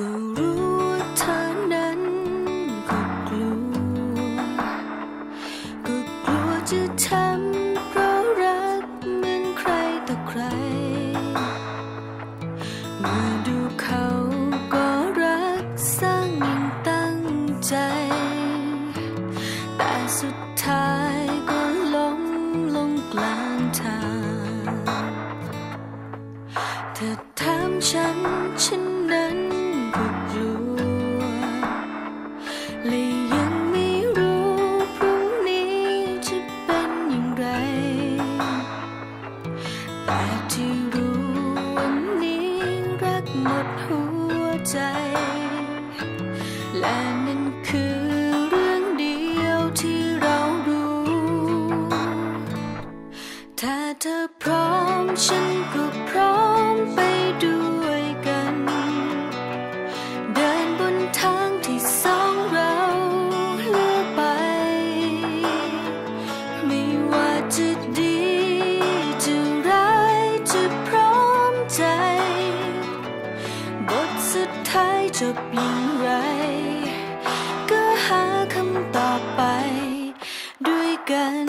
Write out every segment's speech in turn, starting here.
ก็รู้ว่าเธอนั้นก็กลัว ก็กลัวจะทำเพราะรักเหมือนใครต่อใครเมื่อดูเขาก็รักสร้างอย่งตั้งใจ แต่สุดท้ายก็ล้มลงกลางทาง เธอถามฉันฉันนั้น หัวใจ และนั้น จบอย่างไร ก็หาคำตอบไปด้วยกัน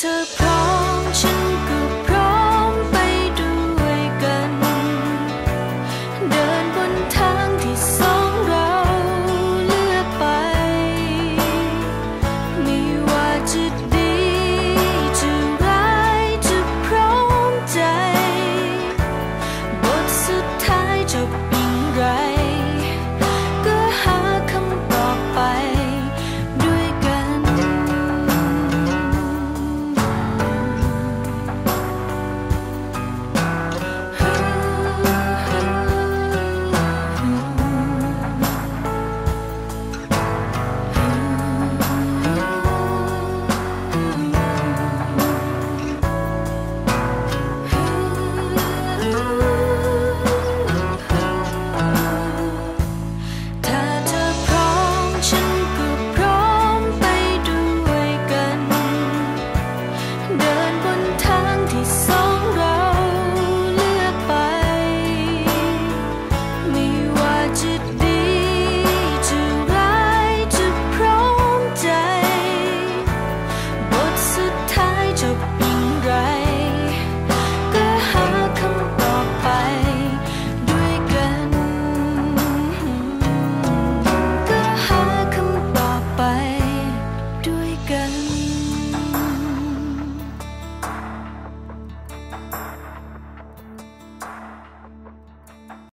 to